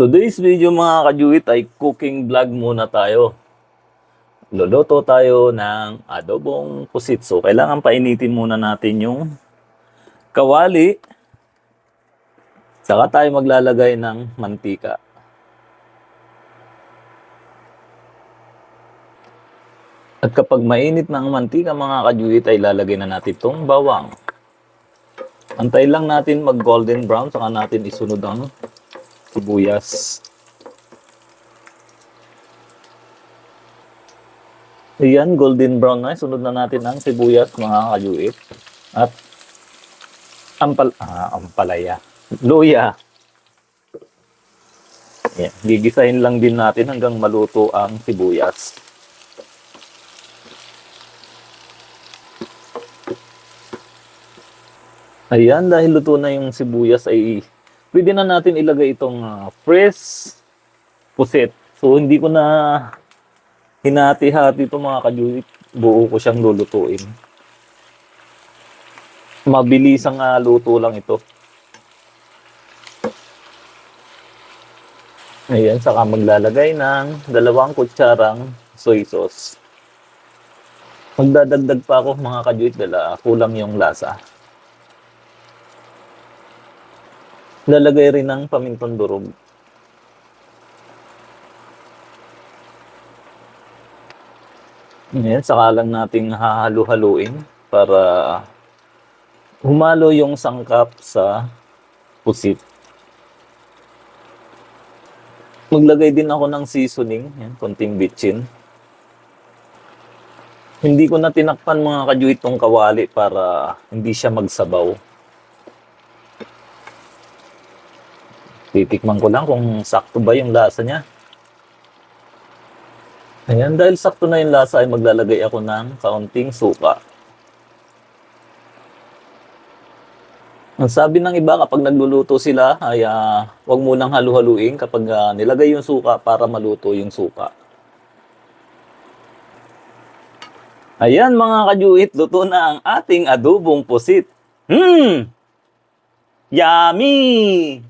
Today's video mga kajuit ay cooking vlog muna tayo. Luluto tayo ng adobong pusit. So, kailangan painitin muna natin yung kawali. Saka tayo maglalagay ng mantika. At kapag mainit ang mantika mga kajuit ay lalagay na natin itong bawang. Antay lang natin mag golden brown saka natin isunod ang sibuyas. Ayan, golden brown na. Sunod na natin ang sibuyas, mga kajuit. At ampal ah, ampalaya. Luya. Ayan, gigisahin lang din natin hanggang maluto ang sibuyas. Ayan, dahil luto na yung sibuyas ay pwede na natin ilagay itong ah, fresh puset. So, hindi ko na hinati-hati ito mga kajuit. Buo ko siyang lulutuin. Mabilis ang ah, luto lang ito. Ayan, saka maglalagay ng dalawang kutsarang soy sauce. Magdadagdag pa ako mga kajuit dala kulang yung lasa. Lalagay rin ng pamintong durog. Ngayon, saka lang nating hahalu-haluin para humalo yung sangkap sa pusit. Maglagay din ako ng seasoning, yan, konting bitchin. Hindi ko na tinakpan mga kajuit tong kawali para hindi siya magsabaw. Titikman ko lang kung sakto ba yung lasa niya. Ayan, dahil sakto na yung lasa ay maglalagay ako ng kaunting suka. Ang sabi ng iba kapag nagluluto sila ay ah, huwag mo nang halu-haluin kapag ah, nilagay yung suka para maluto yung suka. Ayan mga kajuit, luto na ang ating adobong pusit. Hmm! Yummy!